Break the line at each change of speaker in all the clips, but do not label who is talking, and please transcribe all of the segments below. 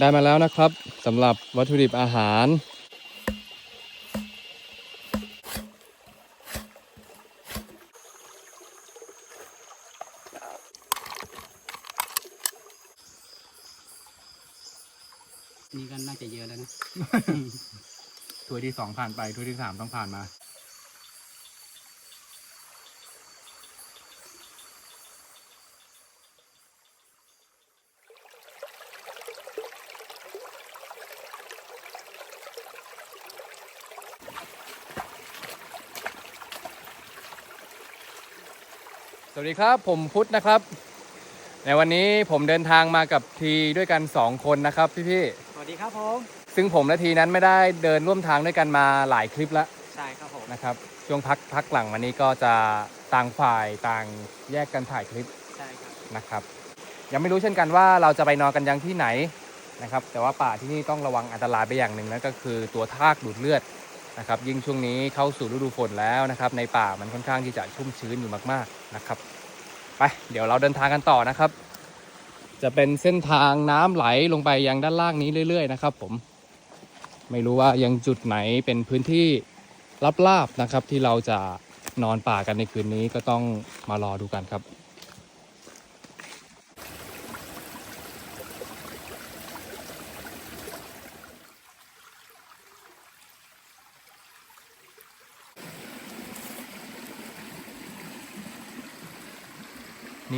ได้มาแล้วนะครับสำหรับวัตถุดิบอาหาร
นี่ก็น่าจะเยอะแล้วนะ
ถ้วยที่สองผ่านไปถ้วยที่สามต้องผ่านมา สวัสดีครับผมพุทธนะครับ ในวันนี้ผมเดินทางมากับทีด้วยกัน 2 คนนะครับพี่
สวัสดีครับผม
ๆซึ่งผมและทีนั้นไม่ได้เดินร่วมทางด้วยกันมาหลายคลิปแล้ว
ใช่ครับผม
นะครับช่วงพักพักหลังมานี้ก็จะต่างฝ่ายต่างแยกกันถ่ายคลิป
ใช่ครับ
นะครับยังไม่รู้เช่นกันว่าเราจะไปนอนกันยังที่ไหนนะครับแต่ว่าป่าที่นี่ต้องระวังอันตรายไปอย่างหนึ่งนั่นก็คือตัวทากดูดเลือด นะครับยิ่งช่วงนี้เข้าสู่ฤดูฝนแล้วนะครับในป่ามันค่อนข้างที่จะชุ่มชื้นอยู่มากๆนะครับ ไปเดี๋ยวเราเดินทางกันต่อนะครับ จะเป็นเส้นทางน้ำไหลลงไปยังด้านล่างนี้เรื่อย ๆ นะครับ ผม ไม่รู้ว่ายังจุดไหนเป็นพื้นที่ลับๆนะครับ ที่เราจะนอนป่ากันในคืนนี้ก็ต้องมารอดูกันครับ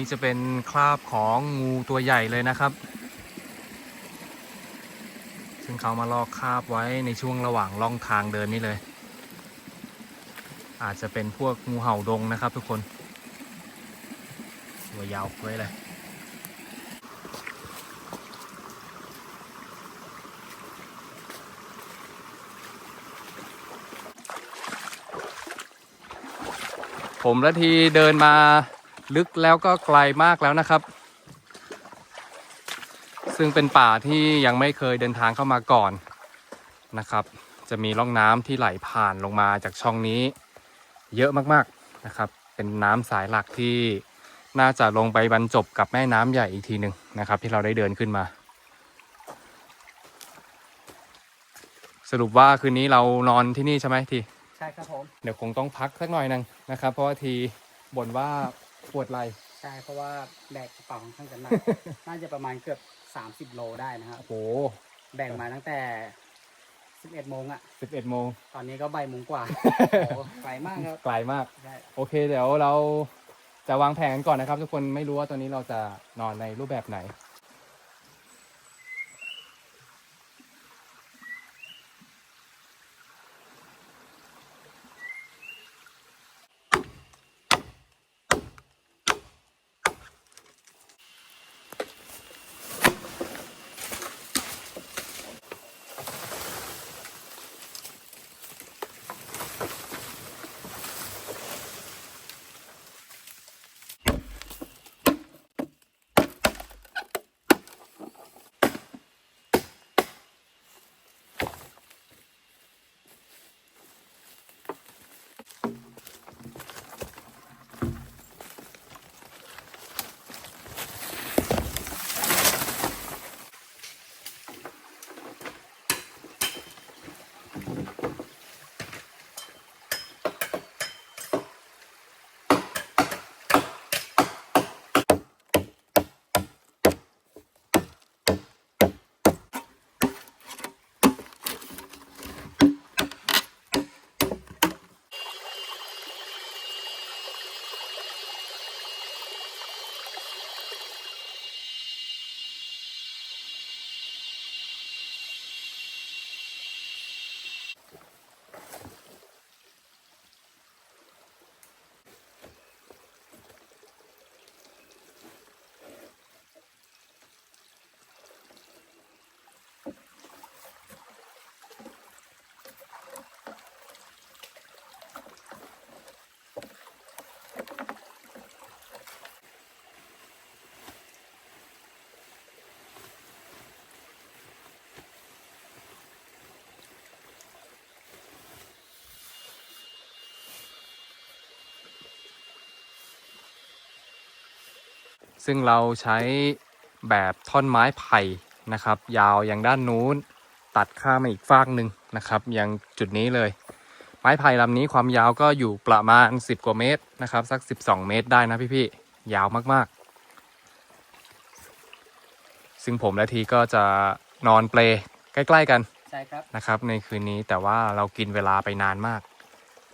นี่จะเป็นคราบของงูตัวใหญ่เลยนะครับ ซึ่งเขามาลอกคราบไว้ในช่วงระหว่างล่องทางเดินนี่เลย อาจจะเป็นพวกงูเห่าดงนะครับทุกคนตัวยาวเฟ้ยเลยผมและทีเดินมา ลึกแล้วก็ไกลมากแล้วนะครับ ซึ่งเป็นป่าที่ยังไม่เคยเดินทางเข้ามาก่อนนะครับ จะมีร่องน้ำที่ไหลผ่านลงมาจากช่องนี้ เยอะมากๆนะครับ เป็นน้ำสายหลักที่น่าจะลงไปบรรจบกับแม่น้ำใหญ่อีกทีหนึ่งนะครับ ที่เราได้เดินขึ้นมา สรุปว่าคืนนี้เรานอนที่นี่ใช่ไหมที
ใช่ครับผม
เดี๋ยวคงต้องพักสักหน่อยหนึงนะครับ เพราะว่าทีบ่นว่า ปวดไหล่
ใช่เพราะว่าแบกกระเป๋าค่อนข้างจะหนัก น่าจะประมาณเกือบ30โลได้นะครับ
โอ้โห
แบกมาตั้งแต่11โมงอะ
สิบเอ็ดโมง
ตอนนี้ก็บ่ายโมงกว่า โอ้โหไกลมากครับ
ไกลมาก
ใช่
โอเคเดี๋ยวเราจะวางแผนกันก่อนนะครับ ทุกคนไม่รู้ว่าตอนนี้เราจะนอนในรูปแบบไหน ซึ่งเราใช้แบบท่อนไม้ไผ่นะครับ ยาวยังด้านนู้น ตัดข้ามมาอีกฟากหนึ่งนะครับยังจุดนี้เลย ไม้ไผ่ลำนี้ความยาวก็อยู่ประมาณ 10 กว่าเมตรนะครับ สัก 12 เมตรได้นะพี่ๆยาวมากๆ ซึ่งผมและทีก็จะนอนเปลใกล้ ๆ กัน
ใช่ครับ
นะครับ ในคืนนี้แต่ว่าเรากินเวลาไปนานมาก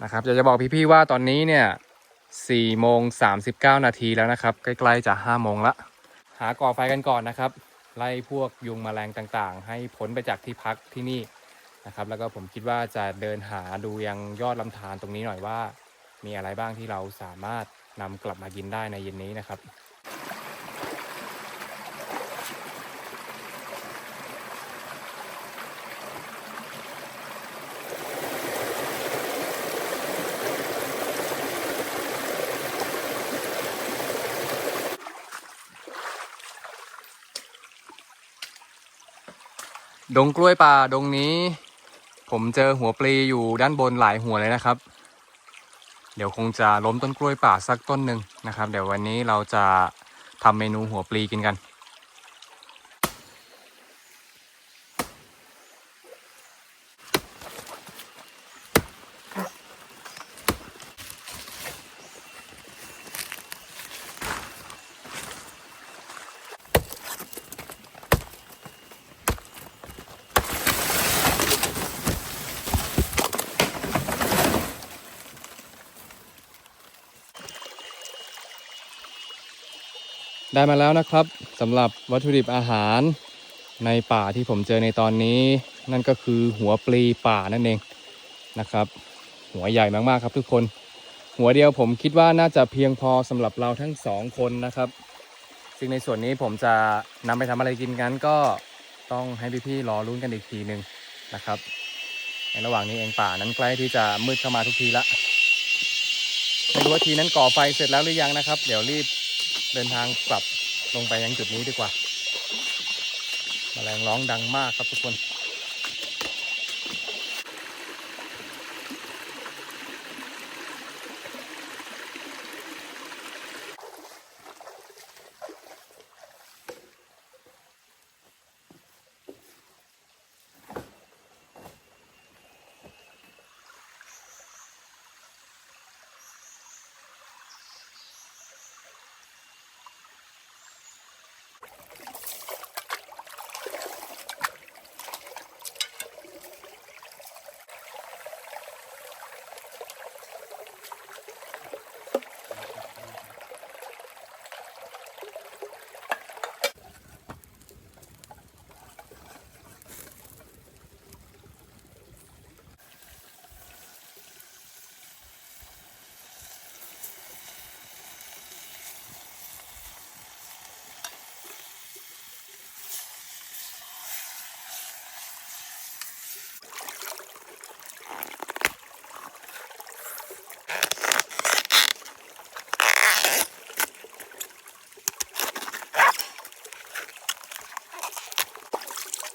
นะครับอยากจะบอกพี่ๆว่าตอนนี้เนี่ย 4โมง39 นาทีแล้วนะครับ ใกล้ๆจะ5โมงละ หาก่อไฟกันก่อนนะครับ ไล่พวกยุงแมลงต่างๆ ให้พ้นไปจากที่พักที่นี่นะครับ แล้วก็ผมคิดว่าจะเดินหาดูยังยอดลำธารตรงนี้หน่อยว่า มีอะไรบ้างที่เราสามารถนำกลับมากินได้ในเย็นนี้นะครับ ดงกล้วยป่าดงนี้ ผมเจอหัวปลีอยู่ด้านบนหลายหัวเลยนะครับ เดี๋ยวคงจะล้มต้นกล้วยป่าสักต้นหนึ่งนะครับ เดี๋ยววันนี้เราจะทำเมนูหัวปลีกินกัน ได้มาแล้วนะครับสำหรับวัตถุดิบอาหารในป่าที่ผมเจอในตอนนี้ นั่นก็คือหัวปลีป่านั่นเองนะครับ หัวใหญ่มากๆครับทุกคน หัวเดียวผมคิดว่าน่าจะเพียงพอสำหรับเราทั้งสองคนนะครับ ซึ่งในส่วนนี้ผมจะนำไปทำอะไรกินกันก็ต้องให้พี่ๆรอรุ้นกันอีกทีหนึ่งนะครับ ในระหว่างนี้เองป่านั้นใกล้ที่จะมืดเข้ามาทุกทีละไม่รู้ว่าทีนั้นก่อไฟเสร็จแล้วหรือยังนะครับ เดี๋ยวรีบ เดินทางกลับลงไปยังจุดนี้ดีกว่า แมลงร้องดังมากครับทุกคน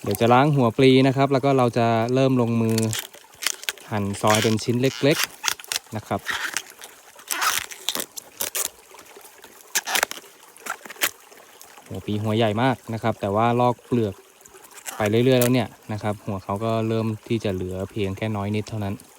เดี๋ยวจะล้างหัวปลีนะครับ แล้วก็เราจะเริ่มลงมือหั่นซอยเป็นชิ้นเล็กๆนะครับหัวปลีหัวใหญ่มากนะครับ แต่ว่าลอกเปลือกไปเรื่อยๆแล้วเนี่ยนะครับ หัวเขาก็เริ่มที่จะเหลือเพียงแค่น้อยนิดเท่านั้น
น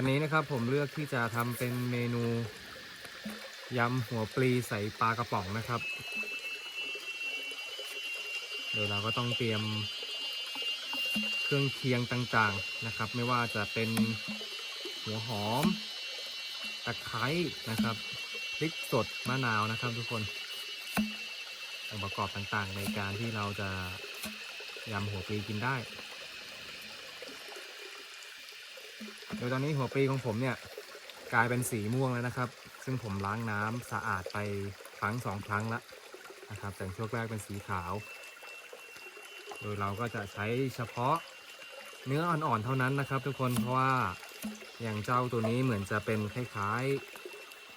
วันนี้นะครับผมเลือกที่จะทำเป็นเมนูยำหัวปลีใส่ปลากระป๋องนะครับโดยเราก็ต้องเตรียมเครื่องเคียงต่างๆนะครับ ไม่ว่าจะเป็นหัวหอม ตะไคร้นะครับพริกสดมะนาวนะครับทุกคนองค์ประกอบต่างๆ ในการที่เราจะยำหัวปลีกินได้ โดยตอนนี้หัวปลีของผมเนี่ยกลายเป็นสีม่วงแล้วนะครับ ซึ่งผมล้างน้ำสะอาดไปครั้งสองครั้งล้วนะครับ แต่ช่วงแรกเป็นสีขาว โดยเราก็จะใช้เฉพาะเนื้ออ่อนๆเท่านั้นนะครับ ทุกคนเพราะว่าอย่างเจ้าตัวนี้เหมือนจะเป็นคล้าย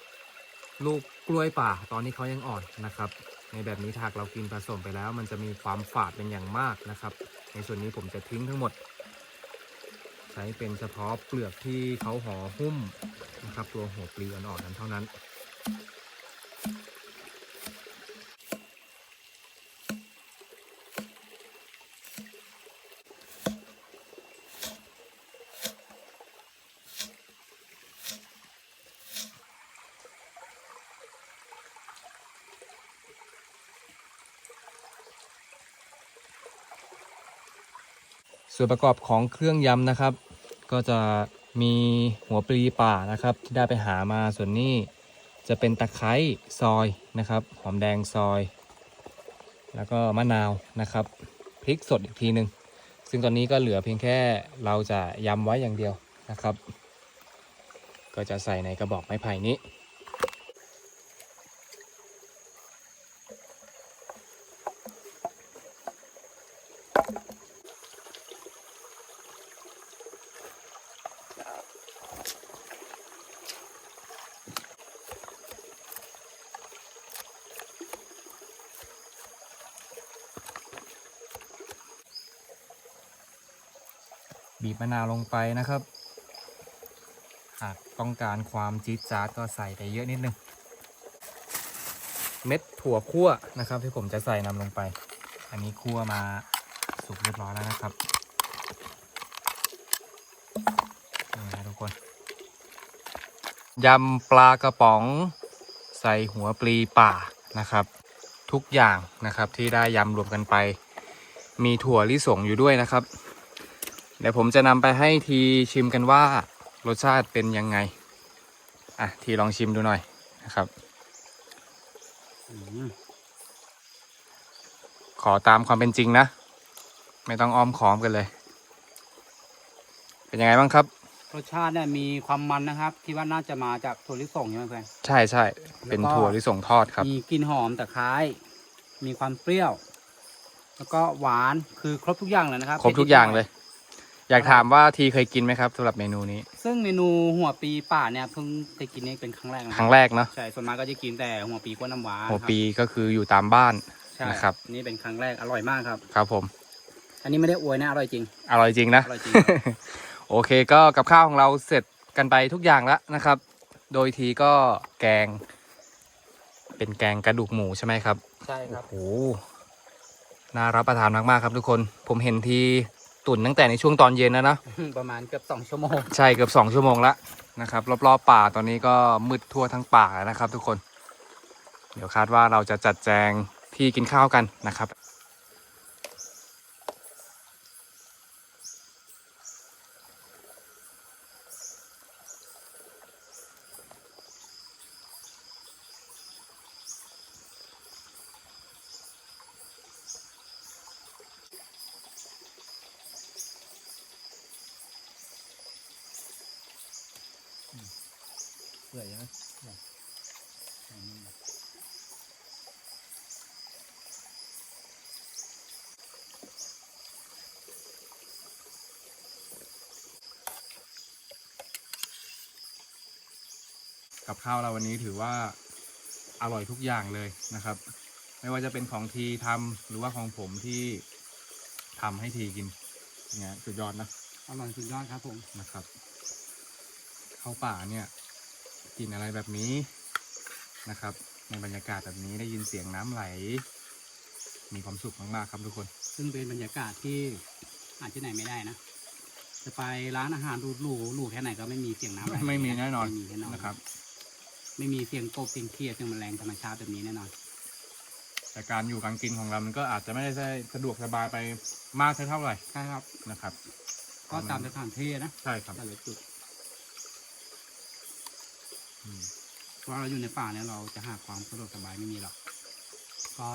ๆ ลูกกล้วยป่า ตอนนี้เขายังอ่อนนะครับ ในแบบนี้ถ้าหากเรากินผสมไปแล้ว มันจะมีความฝาดเป็นอย่างมากนะครับ ในส่วนนี้ผมจะทิ้งทั้งหมด ใช้เป็นเฉพาะเปลือกที่เขาห่อหุ้มนะครับตัวหัวปลีอ่อนๆนั้นเท่านั้น ส่วนประกอบของเครื่องยำนะครับ ก็จะมีหัวปลีป่านะครับ ที่ได้ไปหามาส่วนนี้จะเป็นตะไคร้ซอยนะครับหอมแดงซอย แล้วก็มะนาวนะครับพริกสดอีกทีหนึ่งซึ่งตอนนี้ก็เหลือเพียงแค่เราจะยำไว้อย่างเดียวนะครับ ก็จะใส่ในกระบอกไม้ไผ่นี้ บีบมะนาวลงไปนะครับ หากต้องการความจี๊ดจ๊าดก็ใส่ไปเยอะนิดนึง เม็ดถั่วคั่วนะครับ ที่ผมจะใส่นำลงไป อันนี้คั่วมาสุกเรียบร้อยแล้วนะครับนี่นะทุกคน ยำปลากระป๋องใส่หัวปลีป่านะครับ ทุกอย่างนะครับที่ได้ยำรวมกันไป มีถั่วลิสงอยู่ด้วยนะครับ เดี๋ยวผมจะนำไปให้ทีชิมกันว่ารสชาติเป็นยังไง อะ ทีลองชิมดูหน่อยนะครับ
อืม
ขอตามความเป็นจริงนะ ไม่ต้องอ้อมค้อมกันเลย เป็นยังไงบ้างครับ
รสชาติเนี่ยมีความมันนะครับคิดว่าน่าจะมาจากถั่วลิสงใช่ไหมเพื่อน
ใช่ใช่เป็น
แล้วก็
ถั่วลิสงทอดครับ
มีกลิ่นหอมตะไคร้มีความเปรี้ยว แล้วก็หวานคือครบทุกอย่างเลยนะครับ
ครบทุกอย่างเลย อยากถามว่าทีเคยกินไหมครับสำหรับเมนูนี้
ซึ่งเมนูหัวปีป่าเนี่ยเพิ่งได้กินนี่เป็นครั้งแรกนะ
ครั้งแรกเนาะ
ใช่ส่วนมากก็จะกินแต่หัวปีกล้วยน้ำว้า
หัว
ครับ
ปีก็คืออยู่ตามบ้าน
ใช่
นะครับ
นี่เป็นครั้งแรกอร่อยมากครับ
ครับผม
อันนี้ไม่ได้อวยนะอร่อยจริง
อร่อยจริงนะ
อร่อยจริงครับ
โอเคก็กับข้าวของเราเสร็จกันไปทุกอย่างแล้วนะครับ โดยทีก็แกง เป็นแกงกระดูกหมูใช่ไหมครับ
ใช่ครับ
โอ้โหน่ารับประทานมาก ๆ ครับทุกคน ผมเห็นที ตุ่นตั้งแต่ในช่วงตอนเย็นแล้วนะ
ประมาณเกือบสองชั่วโมง
ใช่เกือบสองชั่วโมงละนะครับ รอบๆป่าตอนนี้ก็มืดทั่วทั้งป่าแล้วนะครับ ทุกคน เดี๋ยวคาดว่าเราจะจัดแจงที่กินข้าวกันนะครับ
เปื่อยใช่ไหม
กับข้าวเราวันนี้ถือว่าอร่อยทุกอย่างเลยนะครับ ไม่ว่าจะเป็นของทีทำหรือว่าของผมที่ทำให้ทีกินเนี่ยสุดยอดนะ
อร่อยสุดยอดครับผม
นะครับเข้าป่าเนี่ย กินอะไรแบบนี้นะครับ ในบรรยากาศแบบนี้ได้ยินเสียงน้ำไหล มีความสุขมากๆครับทุกคน
ซึ่งเป็นบรรยากาศที่หาที่ไหนไม่ได้นะ จะไปร้านอาหารหรูๆหรูแค่ไหนก็ไม่มีเสียงน้ำไหล
ไม่มีแน่นอน
ไม่มีแน่นอน
นะครับ
ไม่มีเสียงกบเสียงเขียดเสียงแมลงธรรมชาติแบบนี้แน่นอน
แต่การอยู่การกินของเรา มันก็อาจจะไม่ได้สะดวกสบายไปมากเท่าไหร่
ใช่ครับ
นะครับ
ก็ตามสถานที่นะ
ใช่ครับ
แต่ละจุด
อืม
เพราะเราอยู่ในป่าเนี่ยเราจะหาความสะดวกสบายไม่มีหรอก ก็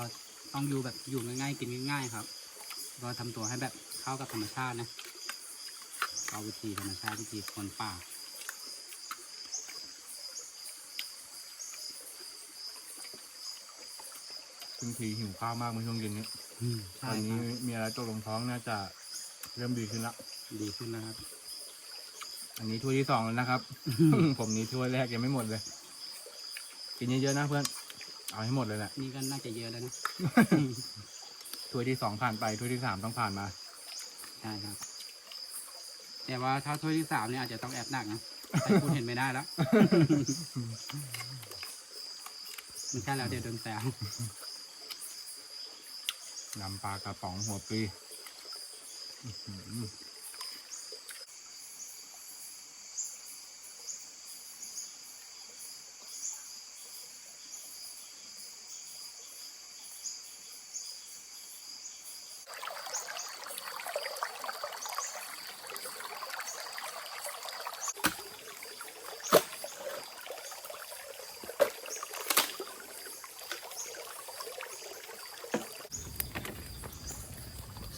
ต้องอยู่แบบอยู่ง่ายๆ กินง่ายๆครับ ก็ทำตัวให้แบบเข้ากับธรรมชาตินะเอาวิธีธรรมชาติวิธีคนป่า
ซึ่งทีหิวข้าวมากเมื่อช่วงเย็นนี้
อืม
ต
ใช่
อน
ค
นี้
รับ
มีอะไรตกลงท้องน่าจะเริ่มดีขึ้นละ
ดีขึ้นแล้วครับ
อันนี้ถ้วยที่สองแล้วนะครับ ผมนี้ถ้วยแรกยังไม่หมดเลย กินเยอะๆนะเพื่อน เอาให้หมดเลยแหละ
นี่ก็น่าจะเยอะแล้วนะ
ถ้วยที่สองผ่านไปถ้วยที่สามต้องผ่านมา
ใช่ครับ แต่ว่าถ้าถ้วยที่สามเนี่ยอาจจะต้องแอบหนักนะแต่คุณเห็นไม่ได้แล้วไม่ใช่แล้วเดี๋ยวโดนแซว
นำปลากระป๋องหัวป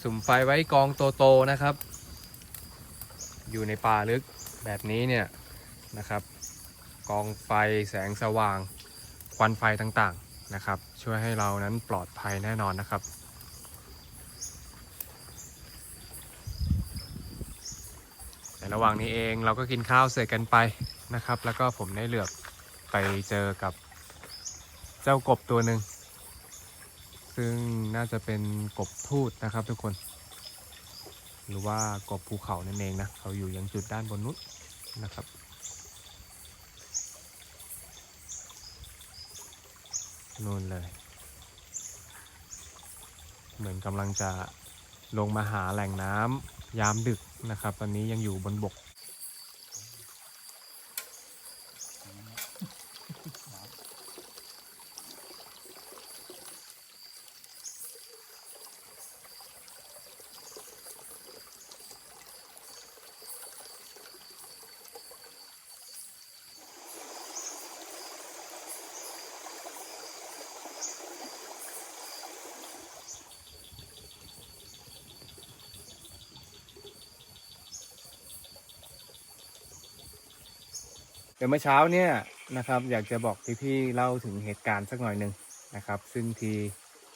สุ่มไฟไว้กองโตๆนะครับ อยู่ในป่าลึกแบบนี้เนี่ยนะครับ กองไฟแสงสว่าง ควันไฟต่างๆนะครับ ช่วยให้เรานั้นปลอดภัยแน่นอนนะครับในระหว่างนี้เองเราก็กินข้าวเสร็จกันไปนะครับ แล้วก็ผมได้เหลือบไปเจอกับเจ้ากบตัวหนึ่ง ซึ่งน่าจะเป็นกบทูตนะครับทุกคน หรือว่ากบภูเขานั่นเองนะเขาอยู่ยังจุดด้านบนนู้นนะครับนู่นเลย เหมือนกำลังจะลงมาหาแหล่งน้ำยามดึกนะครับ ตอนนี้ยังอยู่บนบก เดี๋ยวเมื่อเช้าเนี่ยนะครับอยากจะบอกพี่ๆเล่าถึงเหตุการณ์สักหน่อยหนึ่งนะครับ ซึ่งที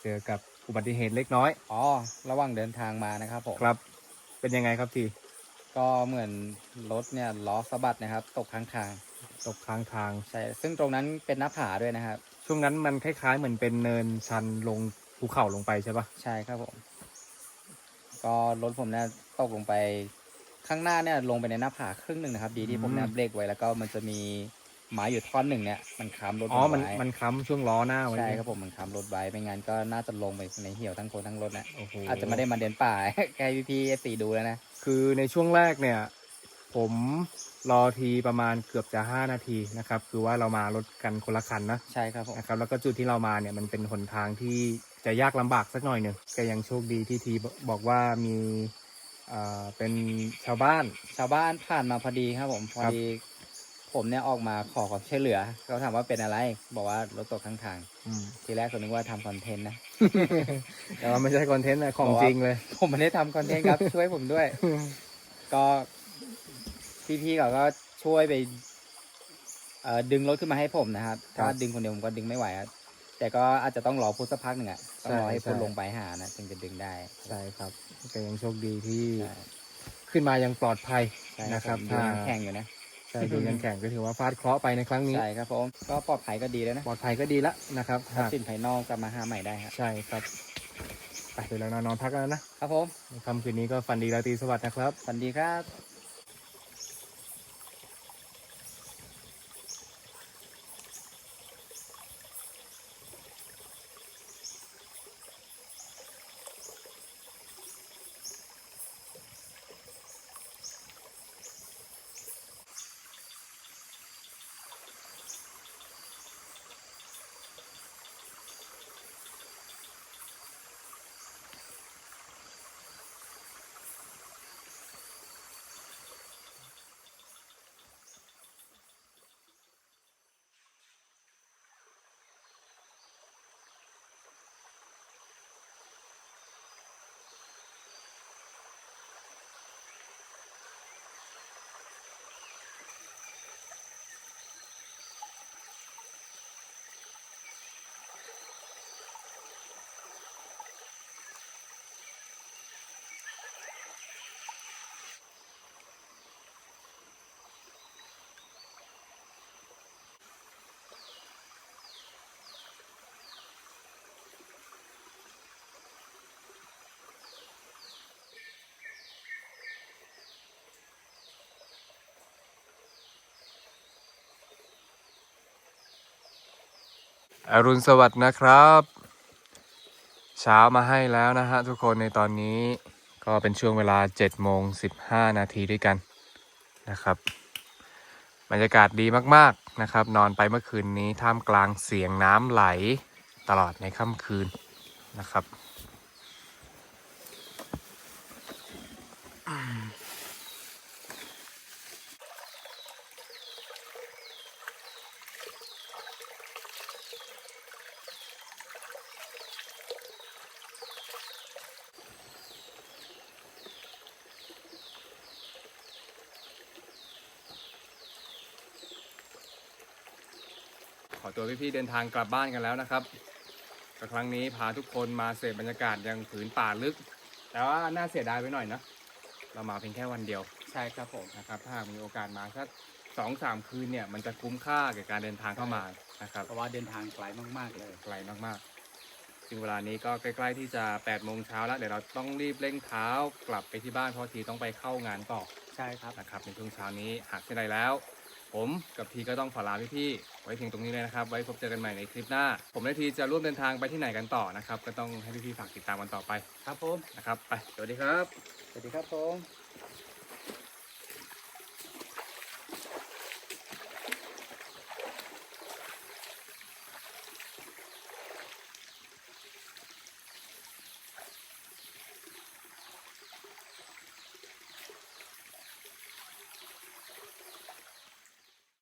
เจอกับอุบัติเหตุเล็กน้อย
อ๋อระหว่างเดินทางมานะครับผม
ครับ เป็นยังไงครับที
ก็เหมือนรถเนี่ยล้อสะบัดนะครับ ตกข้างทาง
ตกข้างทาง
ใช่ซึ่งตรงนั้นเป็นหน้าผาด้วยนะครับ
ช่วงนั้นมันคล้ายๆ เหมือนเป็นเนินชันลงภูเขาลงไปใช่ปะ
ใช่ครับผม ก็รถผมเนี่ยตกลงไป ข้างหน้าเนี่ยลงไปในหน้าผาครึ่งหนึ่งนะครับ ดีที่ผมเนี่ยเบรกไว้แล้วก็มันจะมีไม้อยู่ท่อนหนึ่งเนี่ยมันค้ำรถ
อ๋อมัน
ไว้
มันค้ำช่วงล้อหน้าไว้
ใช่ครับผมมันค้ำรถไว้ไม่งั้นก็น่าจะลงไปในเหี่ยวทั้งคนทั้งรถนะ
โอ้โห
อาจจะไม่ได้มาเดินป่า แค่พี่ๆเอฟซีดูแล้วนะ
คือในช่วงแรกเนี่ย ผมรอทีประมาณเกือบจะ 5 นาทีนะครับ คือว่าเรามารถกันคนละคันนะ
ใช่ครับผม
นะครับ แล้วก็จุดที่เรามาเนี่ยมันเป็นหนทางที่จะยากลำบากสักหน่อยหนึ่งก็ยังโชคดีที่ทีบอกว่ามีเอ่อเป็นชาวบ้าน
ชาวบ้านผ่านมาพอดีครับ ผมพอ
ครับ
ดี ผมเนี่ยออกมาขอความช่วยเหลือเขาถามว่าเป็นอะไร บอกว่ารถตกข้างทางทีแรกผมนึกว่าทำคอนเทนต์นะ
แต่ว่าไม่ใช่คอนเทนต์นะของ
บอกว่า
จริงเลย
ผมไม่ได้ทำคอนเทนต์ครับ ช่วยผมด้วย ก็พี่ๆเขาก็ช่วยไปเอ่อดึงรถขึ้นมาให้ผมนะครับ
ครับ
ถ้าดึงคนเดียวผมก็ดึงไม่ไหวครับแต่ก็อาจจะต้องรอพุทธสักพักหนึ่งอะต้องรอให้
ใช่
พุทธ
ใช่
ลงไปหานะถึงจะดึงได้
ใช่ครับ ก็ยังโชคดีที่
ใช่
ขึ้นมายังปลอดภัย
ใช่
นะครับ
ผมดู
ถ้า
แข่งอยู่นะ
ใช่ดูยังแข่งก็ถือว่าฟาดเคราะห์ไปในครั้งนี้
ใช่ครับผมก็ปลอดภัยก็ดีแล้วนะ
ปลอดภัยก็ดีละนะครับ
ทรัพ
หาก
ย์สินภายนอกกลับมาหาใหม่ได้ครับ
ใช่ครับไปเดี๋ยวเรานอนพักแล้วนะครับ
ผม
ในค่ำคืนนี้ก็ฝันดีราตรีสวัสดิ์นะครับ
สวัสดีครับ
อรุณสวัสดิ์นะครับ เช้ามาให้แล้วนะฮะทุกคนในตอนนี้ก็เป็นช่วงเวลา7โมง15 นาทีด้วยกันนะครับบรรยากาศดีมากๆนะครับ นอนไปเมื่อคืนนี้ท่ามกลางเสียงน้ำไหลตลอดในค่ำคืนนะครับ ตัวพี่ๆเดินทางกลับบ้านกันแล้วนะครับก็ครั้งนี้พาทุกคนมาเสพบรรยากาศยังผืนป่าลึก แต่ว่าน่าเสียดายไปหน่อยนะเรามาเพียงแค่วันเดียว
ใช่ครับผม
นะครับถ้าหากมีโอกาสมาสักสองสามคืนเนี่ยมันจะคุ้มค่ากับการเดินทางเข้ามานะครับ
เพราะว่าเดินทางไกลมากๆเลย
ไกลมากๆซึ่งเวลานี้ก็ใกล้ๆที่จะ8โมงเช้าแล้วเดี๋ยวเราต้องรีบเร่งเท้ากลับไปที่บ้านเพราะทีต้องไปเข้างานต่อ
ใช่ครับ
นะครับในช่วงเช้านี้หากเช่นไรแล้ว ผมกับทีก็ต้องขอลาพี่ๆไว้เพียงตรงนี้เลยนะครับ ไว้พบเจอกันใหม่ในคลิปหน้า ผมและทีจะร่วมเดินทางไปที่ไหนกันต่อนะครับ ก็ต้องให้พี่ๆฝากติดตามกันต่อไป
ครับผม
นะครับ ไป สวัสดีครับ
สวัสดีครับผม